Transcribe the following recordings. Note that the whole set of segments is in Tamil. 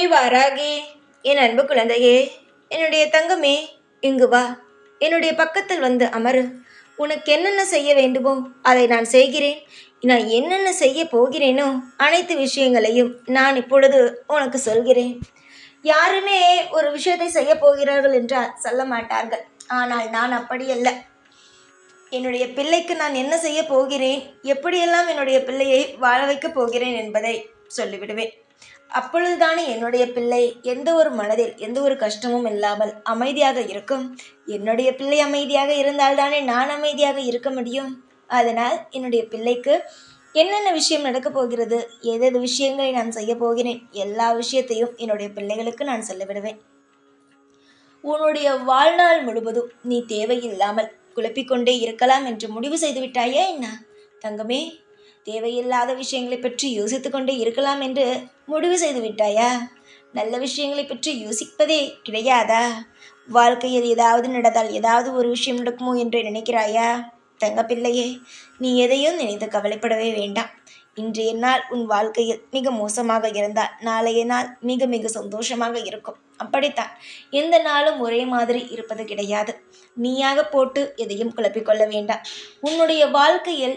ஏய் வாராகி என் அன்பு குழந்தையே என்னுடைய தங்கமே இங்கு வா. என்னுடைய பக்கத்தில் வந்து அமரு. உனக்கு என்னென்ன செய்ய வேண்டுமோ அதை நான் செய்கிறேன். நான் என்னென்ன செய்ய போகிறேனோ அனைத்து விஷயங்களையும் நான் இப்பொழுது உனக்கு சொல்கிறேன். யாருமே ஒரு விஷயத்தை செய்ய போகிறார்கள் என்றால் சொல்ல மாட்டார்கள். ஆனால் நான் அப்படி அல்ல என்னுடைய பிள்ளைக்கு நான் என்ன செய்ய போகிறேன்? எப்படியெல்லாம் என்னுடைய பிள்ளையை வாழ வைக்கப் போகிறேன் என்பதை சொல்லிவிடுவேன். அப்பொழுதுதானே என்னுடைய பிள்ளை? எந்த ஒரு மனதில் எந்த ஒரு கஷ்டமும் இல்லாமல் அமைதியாக இருக்கும்? என்னுடைய பிள்ளை அமைதியாக இருந்தால்தானே நான் அமைதியாக இருக்க முடியும்? அதனால் என்னுடைய பிள்ளைக்கு என்னென்ன விஷயம் நடக்கப் போகிறது? எதெது விஷயங்களை நான் செய்ய போகிறேன்? எல்லா விஷயத்தையும் என்னுடைய பிள்ளைகளுக்கு நான் சொல்லிவிடுவேன். உன்னுடைய வாழ்நாள் முழுவதும் நீ தேவையில்லாமல் குழப்பிக்கொண்டே இருக்கலாம் என்று முடிவு செய்துவிட்டாயே என்ன? தங்கமே தேவையில்லாத விஷயங்களை பற்றி யோசித்து கொண்டே இருக்கலாம் என்று முடிவு செய்து விட்டாயா? நல்ல விஷயங்களை பற்றி யோசிப்பதே கிடையாதா? வாழ்க்கையில் ஏதாவது நடந்தால் ஏதாவது ஒரு விஷயம் நடக்குமோ என்று நினைக்கிறாயா? தங்கப்பிள்ளையே நீ எதையும் நினைத்து கவலைப்படவே வேண்டாம். இன்றைய நாள் உன் வாழ்க்கையில் மிக மோசமாக இருந்தால் நாளைய நாள் மிக மிக சந்தோஷமாக இருக்கும். அப்படித்தான். எந்த நாளும் ஒரே மாதிரி இருப்பது கிடையாது. நீயாக போட்டு எதையும் குழப்பிக்கொள்ள வேண்டாம். உன்னுடைய வாழ்க்கையில்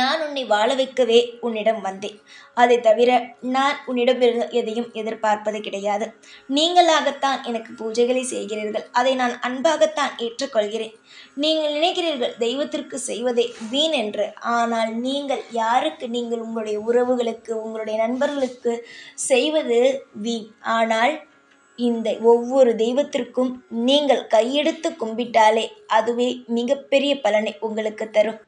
நான் உன்னை வாழ வைக்கவே உன்னிடம் வந்தேன். அதை தவிர நான் உன்னிடமிருந்து எதையும் எதிர்பார்ப்பது கிடையாது. நீங்களாகத்தான் எனக்கு பூஜைகளை செய்கிறீர்கள். அதை நான் அன்பாகத்தான் ஏற்றுக்கொள்கிறேன். நீங்கள் நினைக்கிறீர்கள் தெய்வத்திற்கு செய்வதே வீண் என்று. ஆனால் நீங்கள் யாருக்கு? நீங்கள் உங்களுடைய உறவுகளுக்கு உங்களுடைய நண்பர்களுக்கு செய்வது வீண். ஆனால் இந்த ஒவ்வொரு தெய்வத்திற்கும் நீங்கள் கையெடுத்து கும்பிட்டாலே அதுவே மிகப்பெரிய பலனை உங்களுக்கு தரும்.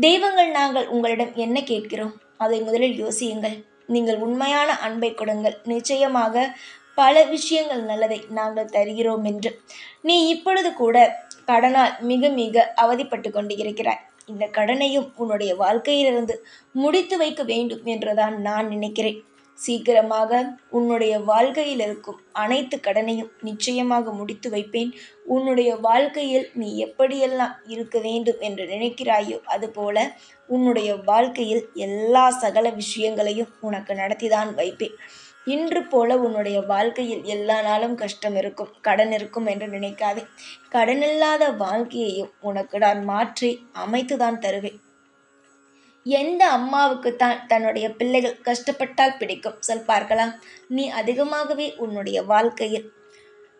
தெய்வங்கள் நாங்கள் உங்களிடம் என்ன கேட்கிறோம்? அதை முதலில் யோசியுங்கள். நீங்கள் உண்மையான அன்பை கொடுங்கள். நிச்சயமாக பல விஷயங்கள் நல்லதை நாங்கள் தருகிறோம் என்று. நீ இப்பொழுது கூட கடனால் மிக மிக அவதிப்பட்டு கொண்டு இருக்கிறாய் இந்த கடனையும் உன்னுடைய வாழ்க்கையிலிருந்து முடித்து வைக்க வேண்டும் என்றுதான் நான் நினைக்கிறேன். சீக்கிரமாக உன்னுடைய வாழ்க்கையில் இருக்கும் அனைத்து கடனையும் நிச்சயமாக முடித்து வைப்பேன். உன்னுடைய வாழ்க்கையில் நீ எப்படியெல்லாம் இருக்க வேண்டும் என்று நினைக்கிறாயோ அதுபோல உன்னுடைய வாழ்க்கையில் எல்லா சகல விஷயங்களையும் உனக்கு நடத்திதான் வைப்பேன். இன்று போல உன்னுடைய வாழ்க்கையில் எல்லா நாளும் கஷ்டம் இருக்கும் கடன் இருக்கும் என்று நினைக்காதே. கடனில்லாத வாழ்க்கையையும் உனக்கு நான் மாற்றி அமைத்துதான் தருவேன். எந்த அம்மாவுக்கு தான் தன்னுடைய பிள்ளைகள் கஷ்டப்பட்டால் பிடிக்கும் சொல் பார்க்கலாம் நீ அதிகமாகவே உன்னுடைய வாழ்க்கையில்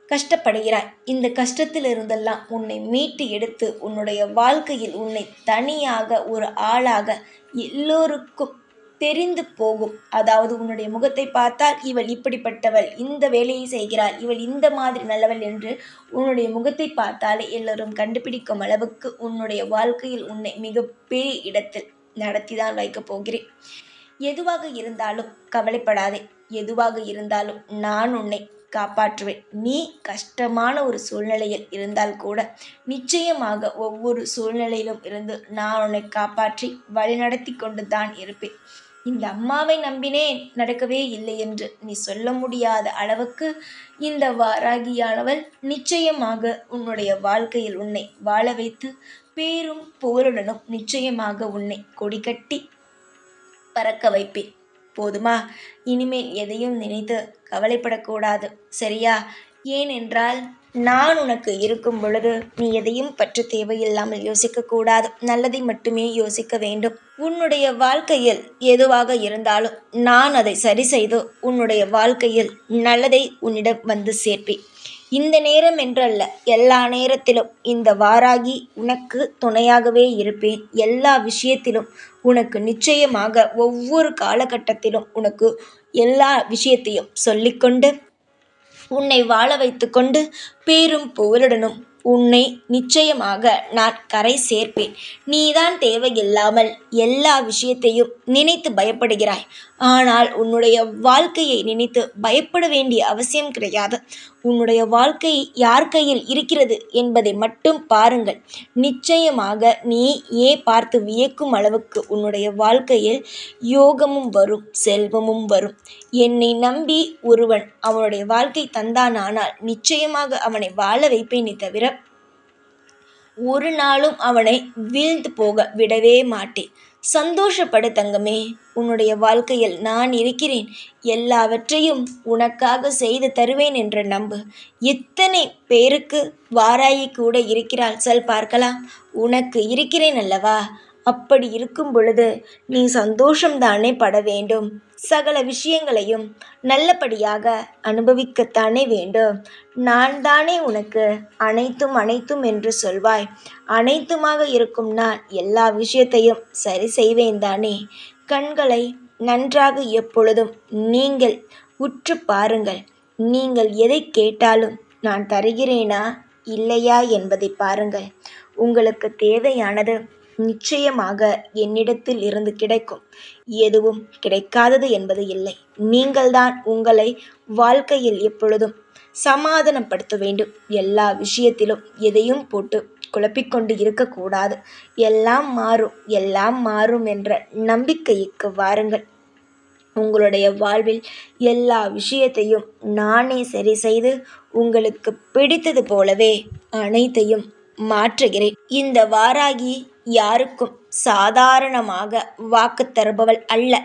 கஷ்டப்படுகிறாய். இந்த கஷ்டத்தில் இருந்தெல்லாம் உன்னை மீட்டு எடுத்து உன்னுடைய வாழ்க்கையில் உன்னை தனியாக ஒரு ஆளாக எல்லோருக்கும் தெரிந்து போகும். அதாவது உன்னுடைய முகத்தை பார்த்தால் இவள் இப்படிப்பட்டவள் இந்த வேலையை செய்கிறாள் இவள் இந்த மாதிரி நல்லவள் என்று உன்னுடைய முகத்தை பார்த்தாலே எல்லோரும் கண்டுபிடிக்கும் அளவுக்கு உன்னுடைய வாழ்க்கையில் உன்னை மிகப்பெரிய இடத்தில் நடத்தி தான் வைக்கப் போகிறேன். எதுவாக இருந்தாலும் கவலைப்படாதே. எதுவாக இருந்தாலும் நான் உன்னை காப்பாற்றுவேன். நீ கஷ்டமான ஒரு சூழ்நிலையில் இருந்தால் கூட நிச்சயமாக ஒவ்வொரு சூழ்நிலையிலும் இருந்து நான் உன்னை காப்பாற்றி வழிநடத்தி கொண்டு தான் இருப்பேன். இந்த அம்மாவை நம்பினேன். நடக்கவே இல்லை என்று நீ சொல்ல முடியாத அளவுக்கு இந்த வாராகியானவள் நிச்சயமாக உன்னுடைய வாழ்க்கையில் உன்னை வாழ வைத்து பேரும் புகழுடனும் நிச்சயமாக உன்னை கொடிகட்டி பறக்க வைப்பேன். போதுமா? இனிமேல் எதையும் நினைத்து கவலைப்படக்கூடாது. சரியா? ஏனென்றால் நான் உனக்கு இருக்கும் பொழுது நீ எதையும் பற்றி தேவையில்லாமல் யோசிக்கக்கூடாது நல்லதை மட்டுமே யோசிக்க வேண்டும். உன்னுடைய வாழ்க்கையில் எதுவாக இருந்தாலும் நான் அதை சரி செய்து உன்னுடைய வாழ்க்கையில் நல்லதை உன்னிடம் வந்து சேர்ப்பேன். இந்த நேரம் என்றல்ல எல்லா நேரத்திலும். இந்த வாராகி உனக்கு துணையாகவே இருப்பேன். எல்லா விஷயத்திலும் உனக்கு நிச்சயமாக ஒவ்வொரு காலகட்டத்திலும் உனக்கு எல்லா விஷயத்தையும் சொல்லிக்கொண்டு உன்னை வாழ வைத்து கொண்டு பேரும் புகழுடனும். உன்னை நிச்சயமாக நான் கரை சேர்ப்பேன். நீதான் தேவையில்லாமல் எல்லா விஷயத்தையும் நினைத்து பயப்படுகிறாய். ஆனால் உன்னுடைய வாழ்க்கையை நினைத்து பயப்பட வேண்டிய அவசியம் கிடையாது. உன்னுடைய வாழ்க்கை யார் கையில் இருக்கிறது என்பதை மட்டும் பாருங்கள். நிச்சயமாக நீ ஏ பார்த்து வியக்கும் அளவுக்கு உன்னுடைய வாழ்க்கையில் யோகமும் வரும் செல்வமும் வரும். என்னை நம்பி ஒருவன் அவனுடைய வாழ்க்கை தந்தானானால் நிச்சயமாக அவனை வாழ வைப்பேனே தவிர ஒரு நாளும் அவனை வீழ்ந்து போக விடவே மாட்டேன். சந்தோஷப்படு தங்கமே உன்னுடைய வாழ்க்கையில் நான் இருக்கிறேன். எல்லாவற்றையும் உனக்காக செய்து தருவேன் என்று நம்பு. எத்தனை பேருக்கு வாராயி கூட இருக்கிறாள் சொல் பார்க்கலாம். உனக்கு இருக்கிறேன் அல்லவா? அப்படி இருக்கும் பொழுது நீ சந்தோஷம்தானே பட வேண்டும். சகல விஷயங்களையும் நல்லபடியாக அனுபவிக்கத்தானே வேண்டும். நான் தானே உனக்கு அனைத்தும் அனைத்தும் என்று சொல்வாய். அனைத்துமாக இருக்கும் நான் எல்லா விஷயத்தையும் சரி செய்வேன் தானே. கண்களை நன்றாக எப்பொழுதும் நீங்கள் உற்று பாருங்கள். நீங்கள் எதை கேட்டாலும் நான் தருகிறேனா இல்லையா என்பதை பாருங்கள். உங்களுக்கு தேவையானது நிச்சயமாக என்னிடத்தில் இருந்து கிடைக்கும். எதுவும் கிடைக்காதது என்பது இல்லை. நீங்கள்தான் உங்களை வாழ்க்கையில் எப்பொழுதும் சமாதானப்படுத்த வேண்டும். எல்லா விஷயத்திலும் எதையும் போட்டு குழப்பிக்கொண்டு இருக்கக்கூடாது. எல்லாம் மாறும். எல்லாம் மாறும் என்ற நம்பிக்கைக்கு வாருங்கள். உங்களுடைய வாழ்வில் எல்லா விஷயத்தையும் நானே சரி செய்து உங்களுக்கு பிடித்தது போலவே அனைத்தையும் மாற்றுகிறேன். இந்த வாராகி யாருக்கும் சாதாரணமாக வாக்கு தருபவள் அல்ல.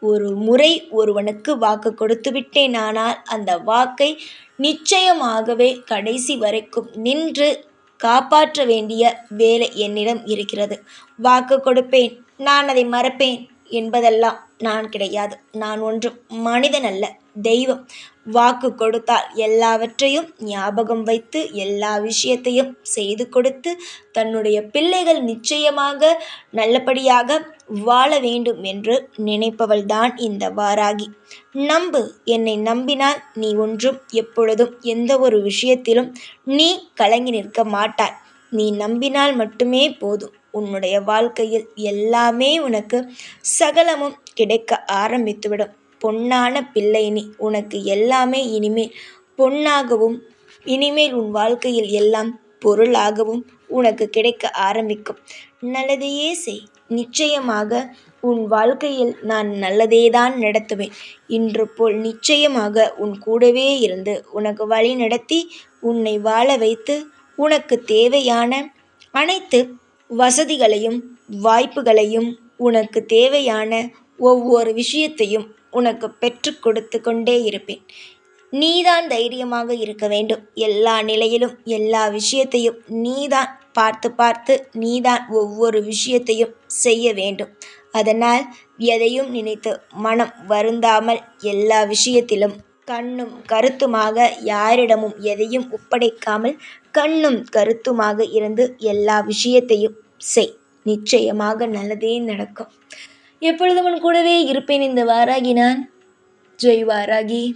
ஒரு முறை ஒருவனுக்கு வாக்கு கொடுத்து விட்டேன். ஆனால் அந்த வாக்கை நிச்சயமாகவே கடைசி வரைக்கும் நின்று காப்பாற்ற வேண்டிய வேலை என்னிடம் இருக்கிறது. வாக்கு கொடுப்பேன் நான் அதை மறப்பேன் என்பதெல்லாம் நான் கிடையாது. நான் ஒன்றும் மனிதன் அல்ல தெய்வம். வாக்கு கொடுத்தால் எல்லாவற்றையும் ஞாபகம் வைத்து எல்லா விஷயத்தையும் செய்து கொடுத்து தன்னுடைய பிள்ளைகள் நிச்சயமாக நல்லபடியாக வாழ வேண்டும் என்று நினைப்பவள்தான் இந்த வாராகி. நம்பு என்னை நம்பினால் நீ ஒன்றும் எப்பொழுதும் எந்த ஒரு விஷயத்திலும் நீ கலங்கி நிற்க மாட்டாய். நீ நம்பினால் மட்டுமே போதும். உன்னுடைய வாழ்க்கையில் எல்லாமே உனக்கு சகலமும் கிடைக்க ஆரம்பித்துவிடும். பொன்னான பிள்ளை நீ உனக்கு எல்லாமே இனிமேல் பொன்னாகவும் இனிமேல் உன் வாழ்க்கையில் எல்லாம் பொருளாகவும் உனக்கு கிடைக்க ஆரம்பிக்கும். நல்லதையே செய். நிச்சயமாக உன் வாழ்க்கையில் நான் நல்லதே தான் நடத்துவேன். இன்று போல் நிச்சயமாக உன் கூடவே இருந்து உனக்கு வழி நடத்தி உன்னை வாழ வைத்து உனக்கு தேவையான அனைத்து வசதிகளையும் வாய்ப்புகளையும் உனக்கு தேவையான ஒவ்வொரு விஷயத்தையும் உனக்கு பெற்று கொடுத்து கொண்டே இருப்பேன். நீதான் தைரியமாக இருக்க வேண்டும். எல்லா நிலையிலும் எல்லா விஷயத்தையும் நீதான் பார்த்து பார்த்து நீதான் ஒவ்வொரு விஷயத்தையும் செய்ய வேண்டும். அதனால் எதையும் நினைத்து மனம் வருந்தாமல் எல்லா விஷயத்திலும் கண்ணும் கருத்துமாக யாரிடமும் எதையும் ஒப்படைக்காமல் கண்ணும் கருத்துமாக இருந்து எல்லா விஷயத்தையும் செய். நிச்சயமாக நல்லதே நடக்கும். எப்பொழுதும் உன் கூடவே இருப்பேன் இந்த வாராகி நான். ஜெய் வாராகி.